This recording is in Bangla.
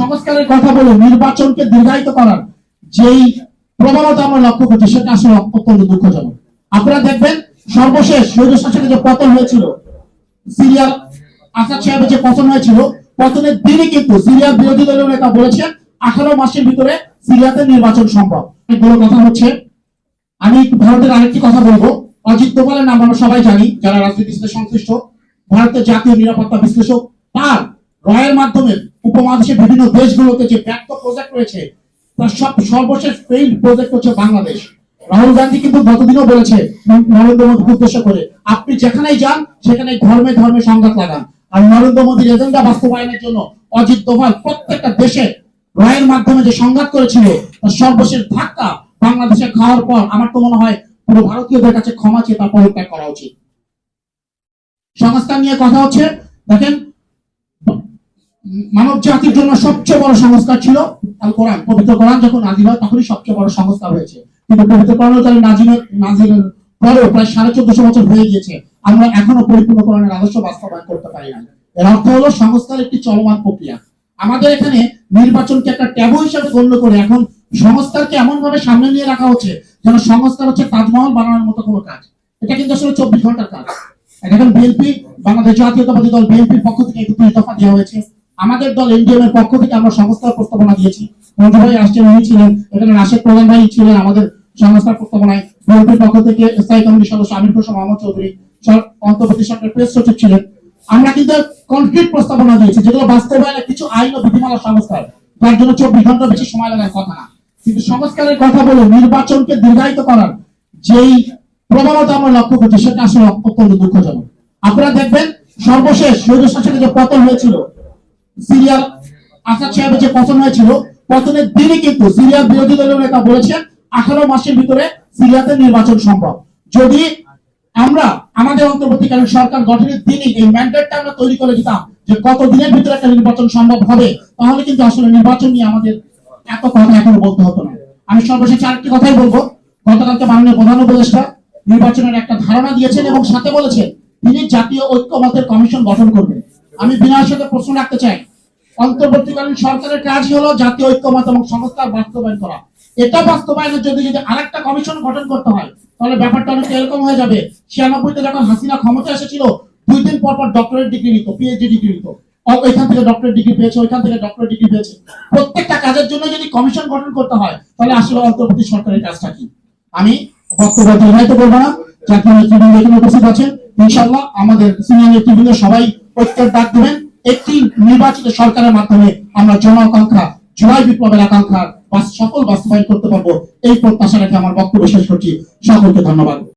সংস্কারের কথা বলে নির্বাচনকে দীর্ঘায়িত করার যেই প্রবণতা আমরা লক্ষ্য করছি, সেটা আসলে অত্যন্ত দুঃখজনক। আপনারা দেখবেন, সর্বশেষ সৈন্য শাসনের যে পতন হয়েছিল, সিরিয়ার আসাদ সাহেবের যে পতন হয়েছিল, পতনের দিনই কিন্তু সিরিয়ার বিরোধী দলীয় নেতা বলেছেন, আঠারো মাসের ভিতরে সিরিয়াতে নির্বাচন সম্ভব। এগুলো কথা হচ্ছে, আমি ভারতের আরেকটি কথা বলব। অজিত দোভালের নাম আমরা সবাই জানি, যারা রাজনীতির সাথে সংশ্লিষ্ট, ভারতের জাতীয় নিরাপত্তা বিশ্লেষক। তার রয়ের মাধ্যমে উপমহাদেশের বিভিন্ন দেশগুলোতে যে ব্যর্থ প্রজেক্ট রয়েছে, তার সব সর্বশেষ ফেইল্ড প্রজেক্ট হচ্ছে বাংলাদেশ। রাহুল গান্ধী কিন্তু গতদিনও বলেছে নরেন্দ্র মোদীকে উদ্দেশ্য করে, আপনি যেখানেই যান সেখানে ধর্মে ধর্মে সংঘাত লাগান। আর নরেন্দ্র মোদীর এজেন্ডা বাস্তবায়নের জন্য অজিত দোভাল প্রত্যেকটা দেশে রয়ের মাধ্যমে যে সংঘাত করেছিল, তার সর্বশেষ ধাক্কা বাংলাদেশে খাওয়ার পর আমার তো মনে হয় পুরো ভারতীয়দের কাছে ক্ষমা চেয়ে তার পদত্যাগ করা উচিত। সংস্থান নিয়ে কথা হচ্ছে, দেখেন মানব জাতির জন্য সবচেয়ে বড় সংস্কার ছিল আল কোরআন। পবিত্র কোরআন যখন নাজিল হয়, তখনই সবচেয়ে বড় সংস্কার হয়েছে। কিন্তু পবিত্র কোরআনের কালে নাজিলের নাজিলের পরেও প্রায় সাড়ে চোদ্দশো বছর হয়ে গিয়েছে। আমরা এখনও পরিপূর্ণ কোরআনের আদর্শ বাস্তবায়ন করতে পারি না। এর অর্থ হলো সংস্কার একটি চলমান প্রক্রিয়া। আমাদের এখানে নির্বাচনকে একটা ট্যাবু হিসাবে গণ্য করে এখন সংস্কারকে এমন ভাবে সামনে নিয়ে রাখা হচ্ছে যেন সংস্কার হচ্ছে তাজমহল বানানোর মতো কোনো কাজ। এটা কিন্তু আসলে চব্বিশ ঘণ্টার কাজ। এখন বিএনপি, বাংলাদেশ জাতীয়তাবাদী দল বিএনপির পক্ষ থেকে একত্রিশ দফা দেওয়া হয়েছে। আমাদের দল এনডিএম এর পক্ষ থেকে আমরা সংস্কার প্রস্তাবনা দিয়েছি। মঞ্জু ভাই আসছেন, উনি ছিলেন, এখানে রাশেদ প্রধান ভাই ছিলেন আমাদের সংস্কার প্রস্তাবনায়। বিএনপির পক্ষ থেকে স্থায়ী কমিটির সদস্য আমির হোসেন মোহাম্মদ চৌধুরী অন্তর্বর্তী সরকারের প্রেস সচিব ছিলেন। আমরা কিন্তু কনক্রিট প্রস্তাবনা দিয়েছি, যেগুলো বাস্তবায়নে কিছু আইন ও বিধিমালা সংস্কার। যার জন্য চব্বিশ ঘণ্টা বেশি সময় লাগার কথা না। কিন্তু সংস্কারের কথা বলে নির্বাচনকে দীর্ঘায়িত করার যেই প্রবণতা আমরা লক্ষ্য করছি, সেটা আসলে অত্যন্ত দুঃখজনক। আপনারা দেখবেন, সর্বশেষ সৈন্য শাসনের যে পতন হয়েছিল সিরিয়ার আসাদ সাহেবের যে পতন হয়েছিল, পতনের দিনই কিন্তু সিরিয়ার বিরোধী দলীয় নেতা বলেছেন, আঠারো মাসের ভিতরে সিরিয়াতে নির্বাচন সম্ভব। যদি আমরা আমাদের অন্তর্বর্তীকালীন সরকার গঠনের দিনই এই ম্যান্ডেটটা আমরা তৈরি করে দিতাম যে কত দিনের ভিতরে একটা নির্বাচন সম্ভব হবে, তাহলে কিন্তু আসলে নির্বাচন নিয়ে আমাদের এত কথা এখন বলতে হতো না। আমি সর্বশেষ আরেকটি কথাই বলব। গতকালকে মাননীয় প্রধান উপদেষ্টা নির্বাচনের একটা ধারণা দিয়েছেন এবং সাথে বলেছেন, তিনি জাতীয় ঐক্যমতের কমিশন গঠন করবেন। আমি বিনয়ের সাথে প্রশ্ন রাখতে চাই। অন্তর্বর্তীকালীন সরকারের কাজই হলো জাতীয় ঐক্যমত এবং সংস্কার বাস্তবায়ন করা। এটা বাস্তবায়নের যদি যদি আরেকটা কমিশন গঠন করতে হয়, তাহলে ব্যাপারটা অনেকটা এরকম হয়ে যাবে। ছিয়ানব্বইতে যখন হাসিনা ক্ষমতা এসেছিল, দুই দিন পর পর ডক্টরেট ডিগ্রি নিত পিএইচডি ডিগ্রি নিত। ওইখান থেকে ডক্টরেট ডিগ্রি পেয়েছে, ওইখান থেকে ডক্টরেট ডিগ্রি পেয়েছে। প্রত্যেকটা কাজের জন্য যদি কমিশন গঠন করতে হয়, তাহলে আসলে অন্তর্বর্তী সরকারের কাজটা কি? আমি বক্তব্য দীর্ঘায়িত করব না। জাতীয় নেতৃবৃন্দ এখানে উপস্থিত আছেন। ইনশাল্লাহ আমাদের সিনিয়র নেতৃবৃন্দ সবাই ঐক্যের ডাক দেবেন। একটি নির্বাচিত সরকারের মাধ্যমে আমরা জন আকাঙ্ক্ষা জুলাই বিপ্লবের আকাঙ্ক্ষা বা সফল বাস্তবায়ন করতে পারব, এই প্রত্যাশা রেখে আমার বক্তব্য শেষ করছি। সকলকে ধন্যবাদ।